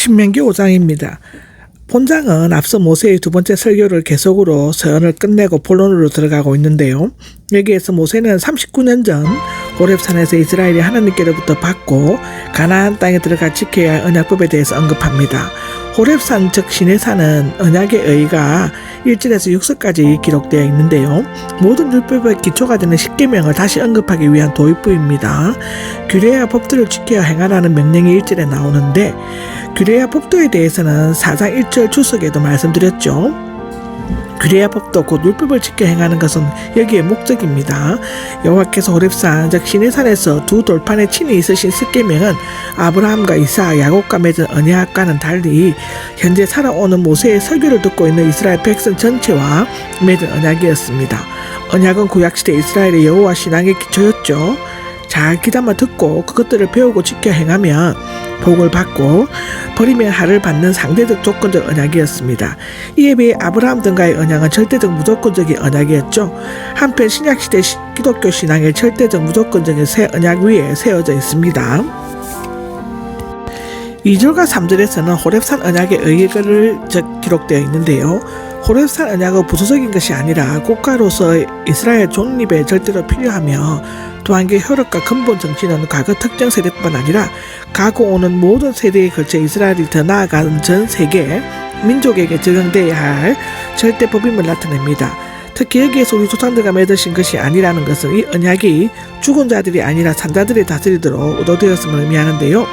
신명기 5장입니다. 본장은 앞서 모세의 두 번째 설교를 계속으로 서연을 끝내고 본론으로 들어가고 있는데요. 여기에서 모세는 39년 전 호렙산에서 이스라엘이 하나님께로부터 받고 가나안 땅에 들어가 지켜야 할 언약법에 대해서 언급합니다. 호렙산 즉 시내산은 언약의 의가 1절에서 6절까지 기록되어 있는데요. 모든 율법의 기초가 되는 십계명을 다시 언급하기 위한 도입부입니다. 규례와 법들을 지켜야 행하라는 명령이 1절에 나오는데 규례와 법도에 대해서는 4장 1절 주석에도 말씀드렸죠. 규례와 법도 곧 율법을 지켜 행하는 것은 여기에 목적입니다. 여호와께서 호렙산 즉 시내산에서 두 돌판에 친히 있으신 십계명은 아브라함과 이삭, 야곱과 맺은 언약과는 달리 현재 살아오는 모세의 설교를 듣고 있는 이스라엘 백성 전체와 맺은 언약이었습니다. 언약은 구약시대 이스라엘의 여호와 신앙의 기초였죠. 잘 귀담아 듣고 그것들을 배우고 지켜 행하면 복을 받고 버리면 하를 받는 상대적 조건적 언약이었습니다. 이에 비해 아브라함 등과의 언약은 절대적 무조건적인 언약이었죠. 한편 신약시대 시- 기독교 신앙의 절대적 무조건적인 새 언약 위에 세워져 있습니다. 2절과 3절에서는 호렙산 언약의 의의를 적 기록되어 있는데요. 호렙산 언약은 부수적인 것이 아니라 국가로서 이스라엘 독립에 절대로 필요하며 또한 그 혈육과 근본 정신은 과거 특정 세대뿐만 아니라 가고 오는 모든 세대에 걸쳐 이스라엘이 더 나아가는 전 세계 민족에게 적용돼야 할 절대 법임을 나타냅니다. 특히 여기에서 우리 조상들과 맺으신 것이 아니라는 것은 이 언약이 죽은 자들이 아니라 산자들이 다스리도록 의도되었음을 의미하는데요.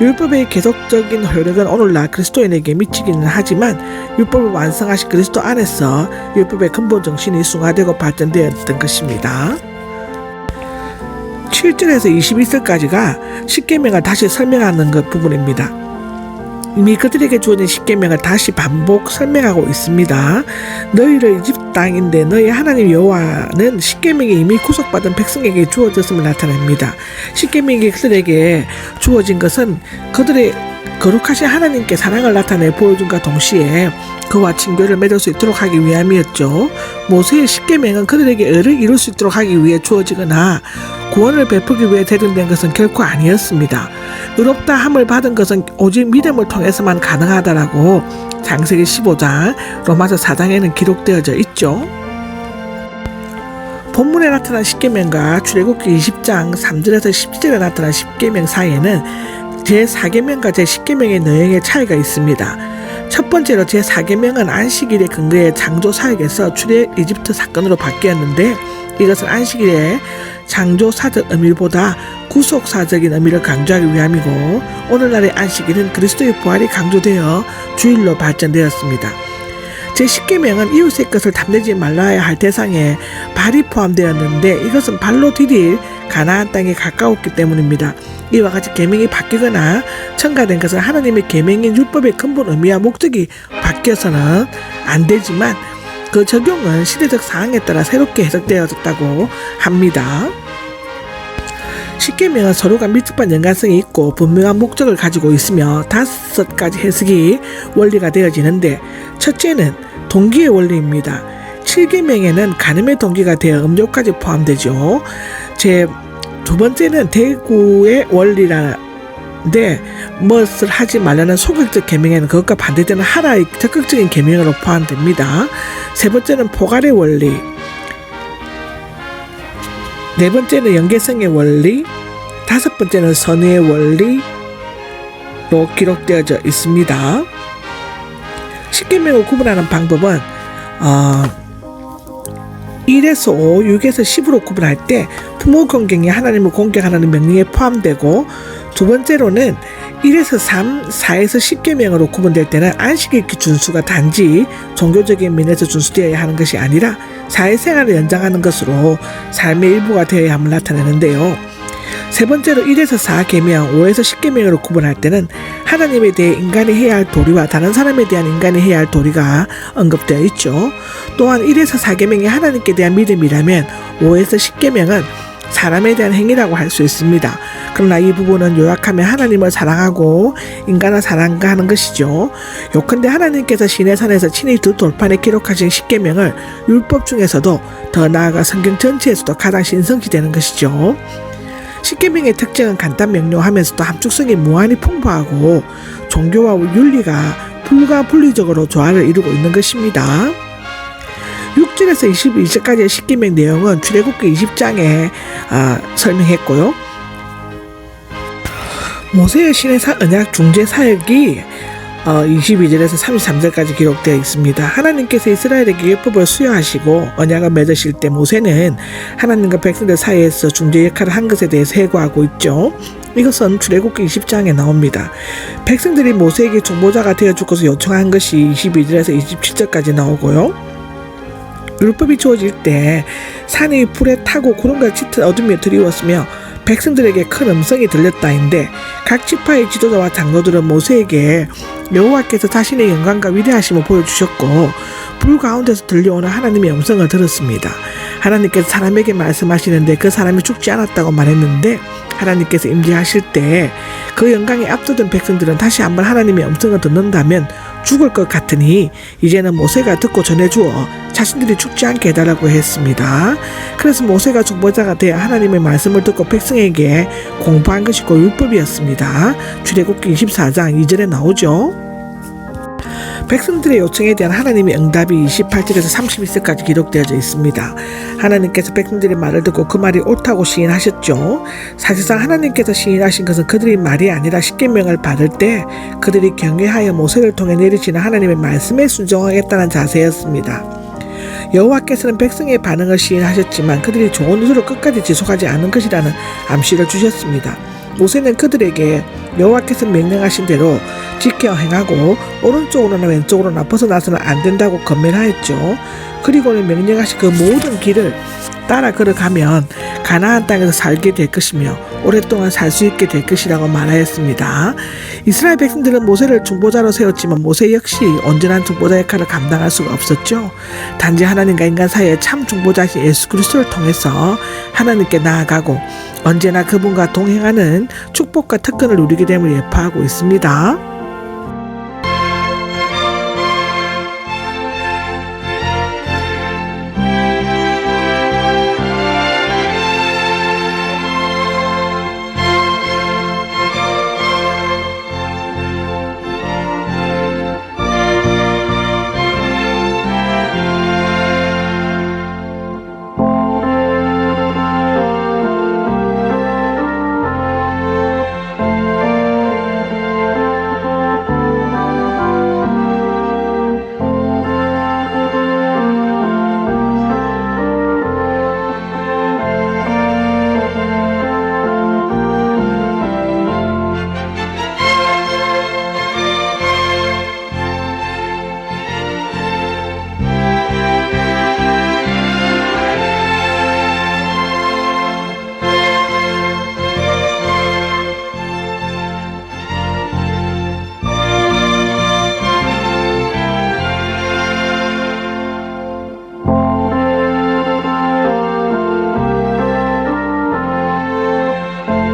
율법의 계속적인 효력은 오늘날 그리스도인에게 미치기는 하지만 율법을 완성하신 그리스도 안에서 율법의 근본 정신이 숭화되고 발전되었던 것입니다. 7절에서 21절까지가 십계명을 다시 설명하는 것 부분입니다. 이미 그들에게 주어진 십계명을 다시 반복 설명하고 있습니다. 너희를 이집 땅인데 너희 하나님 여호와는 십계명이 이미 구속받은 백성에게 주어졌음을 나타냅니다. 십계명이 그들에게 주어진 것은 그들의 거룩하신 하나님께 사랑을 나타내 보여준과 동시에 그와 친교를 맺을 수 있도록 하기 위함이었죠. 모세의 십계명은 그들에게 의를 이룰 수 있도록 하기 위해 주어지거나 구원을 베푸기 위해 제정된 것은 결코 아니었습니다. 의롭다 함을 받은 것은 오직 믿음을 통해서만 가능하다라고 장세기 15장 로마서 4장에는 기록되어져 있죠. 본문에 나타난 십계명과 출애굽기 20장 3절에서 17절에 나타난 십계명 사이에는 제4계명과 제10계명의 내용의 차이가 있습니다. 첫 번째로 제4계명은 안식일에 근거해 창조 사역에서 출애 이집트 사건으로 바뀌었는데 이것은 안식일의 창조사적 의미보다 구속사적인 의미를 강조하기 위함이고 오늘날의 안식일은 그리스도의 부활이 강조되어 주일로 발전되었습니다. 제10계명은 이웃의 것을 탐내지 말라야 할 대상에 발이 포함되었는데 이것은 발로 디딜 가나안 땅에 가까웠기 때문입니다. 이와 같이 계명이 바뀌거나 첨가된 것은 하나님의 계명인 율법의 근본 의미와 목적이 바뀌어서는 안 되지만 그 적용은 시대적 상황에 따라 새롭게 해석되어졌다고 합니다. 십계명은 서로가 밀접한 연관성이 있고 분명한 목적을 가지고 있으며 다섯 가지 해석이 원리가 되어지는데 첫째는 동기의 원리입니다. 7계명에는 간음의 동기가 되어 음료까지 포함되죠. 제 두 번째는 대구의 원리라는데 무엇을 하지 말라는 소극적 계명에는 그것과 반대되는 하라의 적극적인 계명으로 포함됩니다. 세 번째는 포괄의 원리. 네 번째는 연계성의 원리. 다섯 번째는 선의의 원리로 기록되어져 있습니다. 십계명을 구분하는 방법은 어, 1에서 5, 6에서 10으로 구분할 때 부모 공경이 하나님을 공경하라는 명령에 포함되고 두 번째로는 1에서 3, 4에서 10계명으로 구분될 때는 안식일 준수가 단지 종교적인 면에서 준수되어야 하는 것이 아니라 사회생활을 연장하는 것으로 삶의 일부가 되어야 함을 나타내는데요. 세 번째로 1에서 4 계명, 5에서 10 계명으로 구분할 때는 하나님에 대해 인간이 해야 할 도리와 다른 사람에 대한 인간이 해야 할 도리가 언급되어 있죠. 또한 1에서 4 계명이 하나님께 대한 믿음이라면 5에서 10 계명은 사람에 대한 행위라고 할 수 있습니다. 그러나 이 부분은 요약하면 하나님을 사랑하고 인간을 사랑하는 것이죠. 요컨대 하나님께서 시내산에서 친히 두 돌판에 기록하신 십계명을 율법 중에서도 더 나아가 성경 전체에서도 가장 신성시되는 것이죠. 십계명의 특징은 간단 명료하면서도 함축성이 무한히 풍부하고 종교와 윤리가 불가 분리적으로 조화를 이루고 있는 것입니다. 6절에서 22절까지의 십계명 내용은 출애굽기 20장에 아, 설명했고요. 모세의 신의 사, 언약 중재 사역이 어, 22절에서 33절까지 기록되어 있습니다. 하나님께서 이스라엘에게 율법을 수여하시고 언약을 맺으실 때 모세는 하나님과 백성들 사이에서 중재 역할을 한 것에 대해서 해고하고 있죠. 이것은 출애굽기 20장에 나옵니다. 백성들이 모세에게 중보자가 되어줄 것을 요청한 것이 22절에서 27절까지 나오고요. 율법이 주어질 때 산이 불에 타고 구름과 짙은 어둠이 드리웠으며 백성들에게 큰 음성이 들렸다인데 각 지파의 지도자와 장로들은 모세에게 여호와께서 자신의 영광과 위대하심을 보여주셨고 불 가운데서 들려오는 하나님의 음성을 들었습니다. 하나님께서 사람에게 말씀하시는데 그 사람이 죽지 않았다고 말했는데 하나님께서 임재하실 때 그 영광에 압도된 백성들은 다시 한번 하나님의 음성을 듣는다면 죽을 것 같으니 이제는 모세가 듣고 전해주어 자신들이 죽지 않게 해달라고 했습니다. 그래서 모세가 중보자가 되어 하나님의 말씀을 듣고 백성에게 공부한 것이 고 율법이었습니다. 출애굽기 24장 2절에 나오죠. 백성들의 요청에 대한 하나님의 응답이 28절에서 31절까지 기록되어져 있습니다. 하나님께서 백성들의 말을 듣고 그 말이 옳다고 시인하셨죠. 사실상 하나님께서 시인하신 것은 그들이 말이 아니라 십계명을 받을 때 그들이 경외하여 모세를 통해 내리시는 하나님의 말씀에 순종하겠다는 자세였습니다. 여호와께서는 백성의 반응을 시인하셨지만 그들이 좋은 의도로 끝까지 지속하지 않은 것이라는 암시를 주셨습니다. 모세는 그들에게 여호와께서 명령하신 대로 지켜 행하고 오른쪽으로나 왼쪽으로나 벗어나서는 안 된다고 건면하였죠. 그리고는 명령하신 그 모든 길을 따라 걸어가면 가나안 땅에서 살게 될 것이며 오랫동안 살 수 있게 될 것이라고 말하였습니다. 이스라엘 백성들은 모세를 중보자로 세웠지만 모세 역시 온전한 중보자 역할을 감당할 수가 없었죠. 단지 하나님과 인간 사이의 참 중보자신 예수 그리스도를 통해서 하나님께 나아가고 언제나 그분과 동행하는 축복과 특권을 누리게 됨을 예파하고 있습니다.